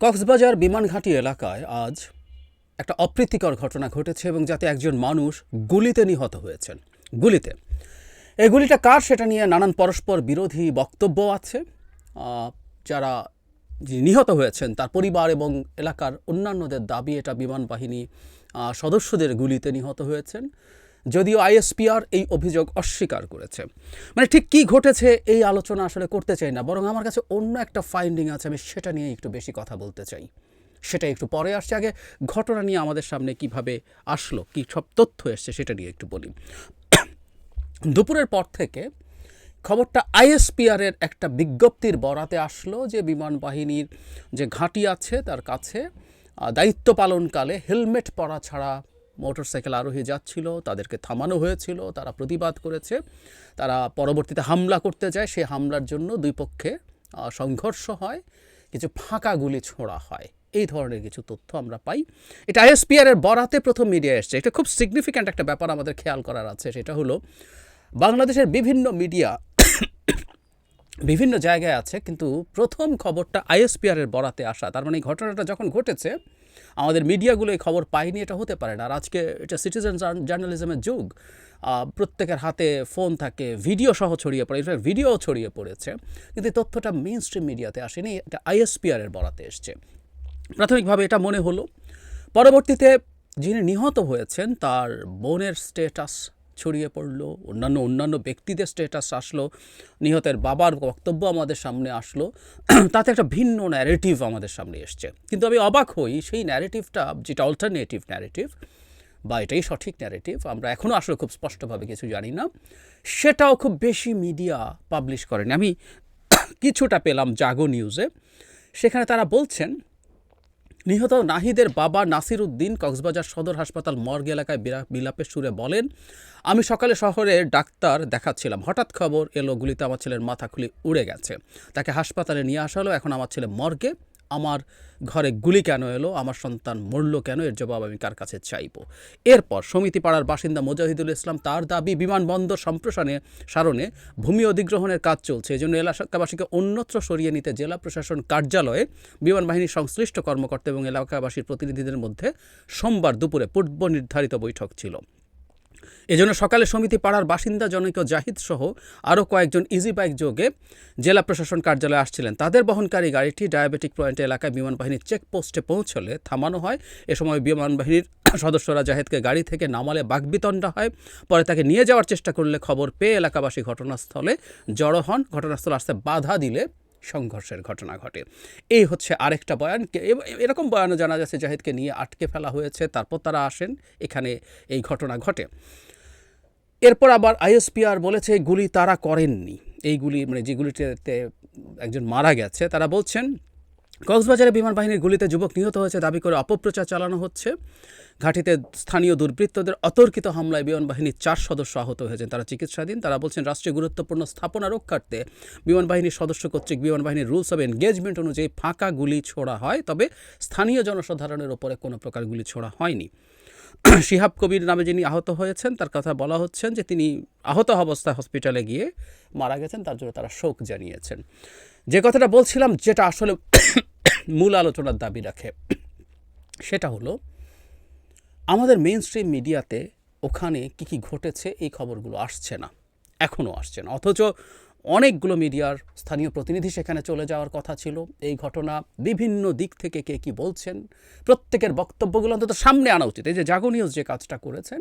কক্সবাজার বিমানঘাটি এলাকায় আজ একটা অপ্রীতিকর ঘটনা ঘটেছে এবং যাতে একজন মানুষ গুলিতে নিহত হয়েছেন। গুলিতে। এই গুলিটা কার সেটা নিয়ে নানান পরস্পর বিরোধী বক্তব্য আছে। যারা নিহত হয়েছেন, তার পরিবার এবং এলাকার অন্যান্যদের দাবি, এটা বিমান বাহিনী সদস্যদের গুলিতে নিহত হয়েছেন। যদিও আইএসপিআর এই অভিযোগ অস্বীকার করেছে। মানে ঠিক কী ঘটেছে এই আলোচনা আসলে করতে চাই না, বরং আমার কাছে অন্য একটা ফাইন্ডিং আছে, আমি সেটা নিয়ে একটু বেশি কথা বলতে চাই। সেটা একটু পরে আসছে। আগে ঘটনা নিয়ে আমাদের সামনে কীভাবে আসলো, কী সব তথ্য এসছে সেটা নিয়ে একটু বলি। দুপুরের পর থেকে খবরটা আইএসপিআর এর একটা বিজ্ঞপ্তির বরাতে আসলো যে বিমান বাহিনীর যে ঘাঁটি আছে তার কাছে দায়িত্ব পালনকালে হেলমেট পরা ছাড়া মোটরসাইকেল আরোহী যাচ্ছিল, তাদেরকে থামানো হয়েছিল, তারা প্রতিবাদ করেছে, তারা পরবর্তীতে হামলা করতে যায় সেই হামলার জন্য দুই পক্ষে সংঘর্ষ হয়, কিছু ফাঁকা গুলি ছোঁড়া হয়। এই ধরনের কিছু তথ্য আমরা পাই। এটা আইএসপিআর এর বরাতে প্রথম মিডিয়া এসছে। এটা খুব সিগনিফিক্যান্ট একটা ব্যাপার আমাদের খেয়াল করার আছে, সেটা হলো বাংলাদেশের বিভিন্ন মিডিয়া বিভিন্ন জায়গায় আছে, কিন্তু প্রথম খবরটা আইএসপিআর এর বরাতে আসা, তার মানে এই ঘটনাটা যখন ঘটেছে আমাদের মিডিয়াগুলো এই খবর পায়নি, এটা হতে পারে না। আর আজকে এটা সিটিজেন জার্নালিজমের যুগ। প্রত্যেকের হাতে ফোন থাকে ভিডিও সহ ছড়িয়ে পড়ে ইনফ্যাক্ট ভিডিও ছড়িয়ে পড়েছে। কিন্তু তথ্যটা মেন স্ট্রিম মিডিয়াতে আসেনি, এটা আইএসপিআরের বরাতে এসছে। প্রাথমিকভাবে এটা মনে হলো, পরবর্তীতে যিনি নিহত হয়েছেন, তার বোনের স্টেটাস ছড়িয়ে পড়ল, অন্যান্য অন্যান্য ব্যক্তিদের স্টেটাস আসলো, নিহতের বাবার বক্তব্য আমাদের সামনে আসলো, তাতে একটা ভিন্ন ন্যারেটিভ আমাদের সামনে এসছে। কিন্তু আমি অবাক হই, সেই ন্যারেটিভটা যেটা অল্টারনেটিভ ন্যারেটিভ বা এটাই সঠিক ন্যারেটিভ আমরা এখনও আসলে খুব স্পষ্টভাবে কিছু জানি না, সেটাও খুব বেশি মিডিয়া পাবলিশ করেনি। আমি কিছুটা পেলাম জাগো নিউজে সেখানে তারা বলছেন নিহত নাহিদের বাবা নাসির উদ্দিন কক্সবাজার সদর হাসপাতাল মর্গ এলাকায় বিলাপের সুরে বলেন, আমি সকালে শহরে ডাক্তার দেখাচ্ছিলাম। হঠাৎ খবর এলো, গুলিতে আমার ছেলের মাথা খুলি উড়ে গেছে। তাকে হাসপাতালে নিয়ে আসা হলো এখন আমার ছেলে মর্গে। আমার ঘরে গুলি কেন এলো? আমার সন্তান মরল কেন? এর জবাব আমি কার কাছে চাইব? এরপর সমিতি পাড়ার বাসিন্দা মোজাহিদুল ইসলাম তার দাবি, বিমানবন্দর সম্প্রসারণে সারণে ভূমি অধিগ্রহণের কাজ চলছে। এই জন্য এলাকাবাসীকে অন্যত্র সরিয়ে নিতে জেলা প্রশাসন কার্যালয়ে বিমান বাহিনীর সংশ্লিষ্ট কর্মকর্তা এবং এলাকাবাসীর প্রতিনিধিদের মধ্যে সোমবার দুপুরে পূর্ব নির্ধারিত বৈঠক ছিল। এজন্য সকালে সমিতি পাড়ার বাসিন্দা জনৈক জাহিদ সহ আরও কয়েকজন ইজি বাইক যোগে জেলা প্রশাসন কার্যালয়ে আসছিলেন। তাদের বহনকারী গাড়িটি ডায়াবেটিক পয়েন্ট এলাকায় বিমান বাহিনীর চেকপোস্টে পৌঁছলে থামানো হয়। এ সময় বিমান বাহিনীর সদস্যরা জাহেদকে গাড়ি থেকে নামালে বাগবিতণ্ডা হয়। পরে তাকে নিয়ে যাওয়ার চেষ্টা করলে খবর পেয়ে এলাকাবাসী ঘটনাস্থলে জড়ো হন। ঘটনাস্থলে আসতে বাধা দিলে সংঘর্ষের ঘটনা ঘটে। এই হচ্ছে আরেকটা বয়ান। এরকম বয়ানও জানা যাচ্ছে, জাহিদকে নিয়ে আটকে ফেলা হয়েছে, তারপর তারা আসেন। এখানে এই ঘটনা ঘটে। এরপর আবার আইএসপিআর বলেছে, গুলি তারা করেননি। এই গুলি মানে যে গুলিতে একজন মারা গেছে, তারা বলছেন, কক্সবাজারে বিমান বাহিনীর গুলিতে যুবক নিহত হয়েছে। দাবি করে অপপ্রচার চালানো হচ্ছে। ঘাটিতে স্থানীয় দুর্বৃত্তদের অতর্কিত হামলায় বিমান বাহিনীর চার সদস্য আহত হয়েছেন। তারা চিকিৎসাধীন। তারা বলছেন, রাষ্ট্রীয় গুরুত্বপূর্ণ স্থাপনা রক্ষার্থে বিমান বাহিনীর সদস্য কর্তৃক বিমান বাহিনীর রুলস অফ এনগেজমেন্ট অনুযায়ী ফাঁকা গুলি ছোড়া হয়। তবে স্থানীয় জনসাধারণের ওপরে কোনো প্রকার গুলি ছোড়া হয়নি। শিহাব কবির নামে যিনি আহত হয়েছেন, তার কথা বলা হচ্ছেন যে তিনি আহত অবস্থায় হসপিটালে গিয়ে মারা গেছেন। তার জন্য তারা শোক জানিয়েছেন। যে কথাটা বলছিলাম, যেটা আসলে মূল আলোচনার দাবি রাখে, সেটা হলো, আমাদের মেইন স্ট্রিম মিডিয়াতে ওখানে কি কি ঘটেছে এই খবরগুলো আসছে না এখনও আসছে না। অথচ অনেকগুলো মিডিয়ার স্থানীয় প্রতিনিধি সেখানে চলে যাওয়ার কথা ছিল। এই ঘটনা বিভিন্ন দিক থেকে কে কি বলছেন, প্রত্যেকের বক্তব্যগুলো অন্তত সামনে আনা উচিত। এই যে জাগো নিউজ যে কাজটা করেছেন,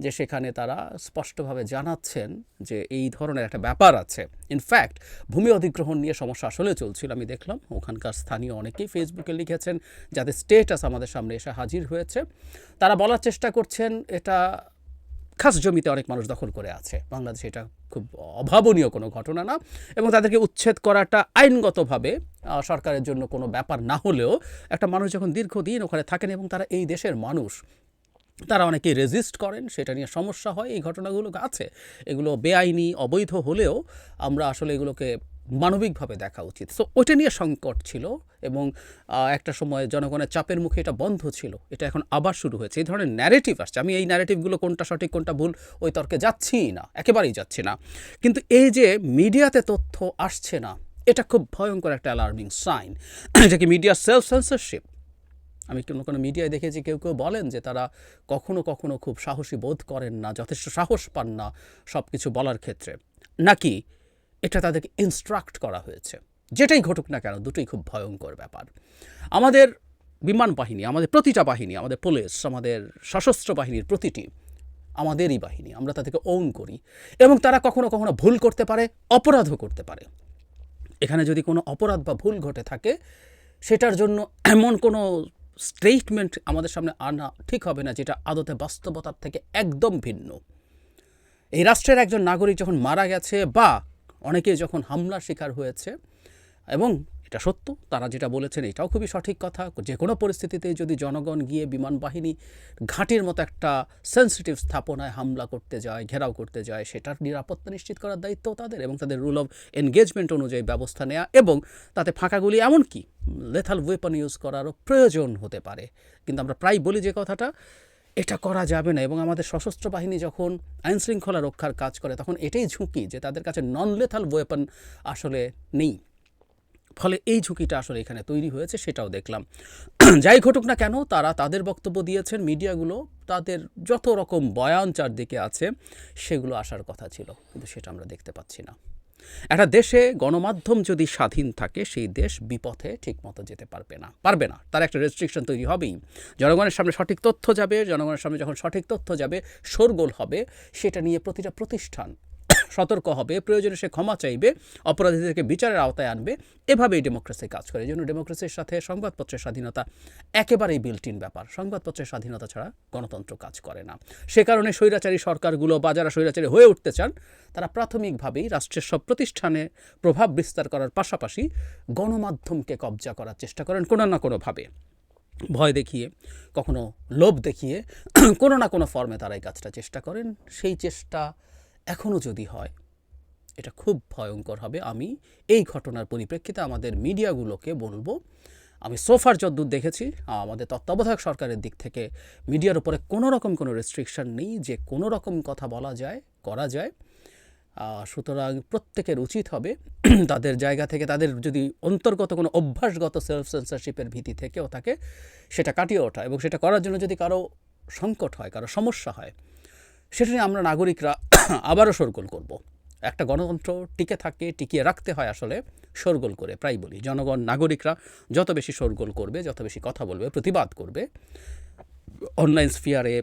যে সেখানে তারা স্পষ্টভাবে জানাচ্ছেন যে এই ধরনের একটা ব্যাপার আছে। ইনফ্যাক্ট ভূমি অধিগ্রহণ নিয়ে সমস্যা আসলে চলছিল, আমি দেখলাম। ওখানকার স্থানীয় অনেকেই ফেসবুকে লিখেছেন, যাদের স্টেটাস আমাদের সামনে এসে হাজির হয়েছে। তারা বলার চেষ্টা করছেন, এটা খাস জমিতে অনেক মানুষ দখল করে আছে। বাংলাদেশে এটা খুব অভাবনীয় কোনো ঘটনা না এবং তাদেরকে উচ্ছেদ করাটা আইনগতভাবে সরকারের জন্য কোনো ব্যাপার না হলেও একটা মানুষ যখন দীর্ঘদিন ওখানে থাকেন এবং তারা এই দেশের মানুষ, তারা অনেকে রেজিস্ট করেন, সেটা নিয়ে সমস্যা হয়, এই ঘটনাগুলো আছে। এগুলো বেআইনি, অবৈধ হলেও আমরা আসলে এগুলোকে মানবিকভাবে দেখা উচিত। সো ওইটা নিয়ে সংকট ছিল এবং একটা সময় জনগণের চাপের মুখে এটা বন্ধ ছিল। এটা এখন আবার শুরু হয়েছে। এই ধরনের ন্যারেটিভ আসছে। আমি এই ন্যারেটিভগুলো কোনটা সঠিক, কোনটা ভুল, ওই তর্কে যাচ্ছিই না। একেবারেই যাচ্ছি না। কিন্তু এই যে মিডিয়াতে তথ্য আসছে না, এটা খুব ভয়ঙ্কর একটা অ্যালার্মিং সাইন এটা কি মিডিয়া সেলফ সেন্সারশিপ আমি কোনো কোনো মিডিয়ায় দেখেছি কেউ কেউ বলেন যে তারা কখনো কখনো খুব সাহসী বোধ করেন না, যথেষ্ট সাহস পান না সব কিছু বলার ক্ষেত্রে। নাকি এটা তাদেরকে ইনস্ট্রাক্ট করা হয়েছে। যেটাই ঘটুক না কেন, দুটোই খুব ভয়ঙ্কর ব্যাপার। আমাদের বিমান বাহিনী, আমাদের প্রতিটা বাহিনী, আমাদের পুলিশ, আমাদের সশস্ত্র বাহিনীর প্রতিটি, আমাদেরই বাহিনী, আমরা তাদেরকে ওন করি এবং তারা কখনো কখনো ভুল করতে পারে, অপরাধও করতে পারে। এখানে যদি কোনো অপরাধ বা ভুল ঘটে থাকে, সেটার জন্য এমন কোনো স্টেটমেন্ট আমাদের সামনে আনা ঠিক হবে না, যেটা আদতে বাস্তবতার থেকে একদম ভিন্ন। এই রাষ্ট্রের একজন নাগরিক যখন মারা গেছে বা অনেকে যখন হামলার শিকার হয়েছে, এবং এটা সত্য, তারা যেটা বলেছেন এটাও খুবই সঠিক কথা, যে কোনো পরিস্থিতিতে যদি জনগণ গিয়ে বিমান বাহিনী ঘাঁটির মতো একটা সেন্সিটিভ স্থাপনায় হামলা করতে যায়, ঘেরাও করতে যায়, সেটার নিরাপত্তা নিশ্চিত করার দায়িত্ব তাদের এবং তাদের রুল অফ এনগেজমেন্ট অনুযায়ী ব্যবস্থা নেওয়া এবং তাতে ফাঁকাগুলি এমনকি লেথাল ওয়েপন ইউজ করারও প্রয়োজন হতে পারে। কিন্তু আমরা প্রায় বলি যে কথাটা এটা করা যাবে না। এবং আমাদের সশস্ত্র বাহিনী যখন আইন শৃঙ্খলা রক্ষার কাজ করে, তখন এটাই ঝুঁকি যে তাদের কাছে নন লেথাল ওয়েপন আসলে নেই। ফলে এই ঝুঁকিটা আসলে এখানে তৈরি হয়েছে, সেটাও দেখলাম। যাই ঘটুক না কেন, তারা তাদের বক্তব্য দিয়েছেন, মিডিয়াগুলো তাদের যত রকম বয়ান চারদিকে আছে, সেগুলো আসার কথা ছিল, কিন্তু সেটা আমরা দেখতে পাচ্ছি না। একটা দেশে গণমাধ্যম যদি স্বাধীন থাকে, সেই দেশ বিপথে ঠিকমতো যেতে পারবে না পারবে না। তার একটা রেস্ট্রিকশন তৈরি হবেই। জনগণের সামনে সঠিক তথ্য যাবে, জনগণের সামনে যখন সঠিক তথ্য যাবে, শোরগোল হবে, সেটা নিয়ে প্রতিটা প্রতিষ্ঠান সতর্ক হবে, প্রয়োজনে সে ক্ষমা চাইবে, অপরাধীদেরকে বিচারের আওতায় আনবে। এভাবেই ডেমোক্রেসি কাজ করে। এই জন্য ডেমোক্রেসির সাথে সংবাদপত্রের স্বাধীনতা একেবারেই বিল্টিন ব্যাপার। সংবাদপত্রের স্বাধীনতা ছাড়া গণতন্ত্র কাজ করে না। সে কারণে স্বৈরাচারী সরকারগুলো বা যারা স্বৈরাচারী হয়ে উঠতে চান, তারা প্রাথমিকভাবেই রাষ্ট্রের সব প্রতিষ্ঠানে প্রভাব বিস্তার করার পাশাপাশি গণমাধ্যমকে কবজা করার চেষ্টা করেন কোনো না কোনোভাবে। ভয় দেখিয়ে, কখনো লোভ দেখিয়ে, কোনো না কোনো ফর্মে তারা এই কাজটা চেষ্টা করেন। সেই চেষ্টা এখনও যদি হয়, এটা খুব ভয়ঙ্কর হবে। আমি এই ঘটনার পরিপ্রেক্ষিতে আমাদের মিডিয়াগুলোকে বলব। আমি সোফার যদ্দূর দেখেছি, আমাদের তত্ত্বাবধায়ক সরকারের দিক থেকে মিডিয়ার উপরে কোনো রকম কোনো রেস্ট্রিকশন নেই, যে কোনো রকম কথা বলা যায়, করা যায়। সুতরাং প্রত্যেকের উচিত হবে তাদের জায়গা থেকে, তাদের যদি অন্তর্গত কোনো অভ্যাসগত সেলফ সেন্সারশিপের ভীতি থেকেও থাকে, সেটা কাটিয়ে ওঠা এবং সেটা করার জন্য যদি কারও সংকট হয়, কারও সমস্যা হয় সেটা নিয়ে আমরা নাগরিকরা আবারও শোরগোল করব। একটা গণতন্ত্র টিকে থাকে, টিকিয়ে রাখতে হয় আসলে শোরগোল করে, প্রায় বলি। জনগণ, নাগরিকরা যত বেশি শোরগোল করবে, যত বেশি কথা বলবে, প্রতিবাদ করবে, অনলাইন স্ফিয়ারে,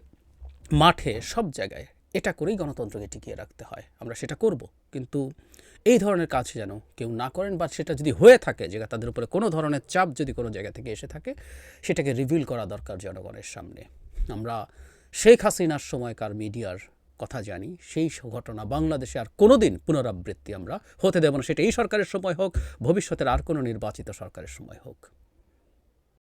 মাঠে, সব জায়গায়, এটা করেই গণতন্ত্রকে টিকিয়ে রাখতে হয়। আমরা সেটা করব। কিন্তু এই ধরনের কাজ যেন কেউ না করেন বা সেটা যদি হয়ে থাকে, যে তাদের উপরে কোনো ধরনের চাপ যদি কোনো জায়গা থেকে এসে থাকে, সেটাকে রিভিল করা দরকার জনগণের সামনে। আমরা শেখ হাসিনার সময়কার মিডিয়ার কথা জানি, সেই ঘটনা বাংলাদেশে আর কোনো দিন পুনরাবৃত্তি আমরা হতে দেব না। সেটা এই সরকারের সময় হোক, ভবিষ্যতের আর কোনো নির্বাচিত সরকারের সময় হোক।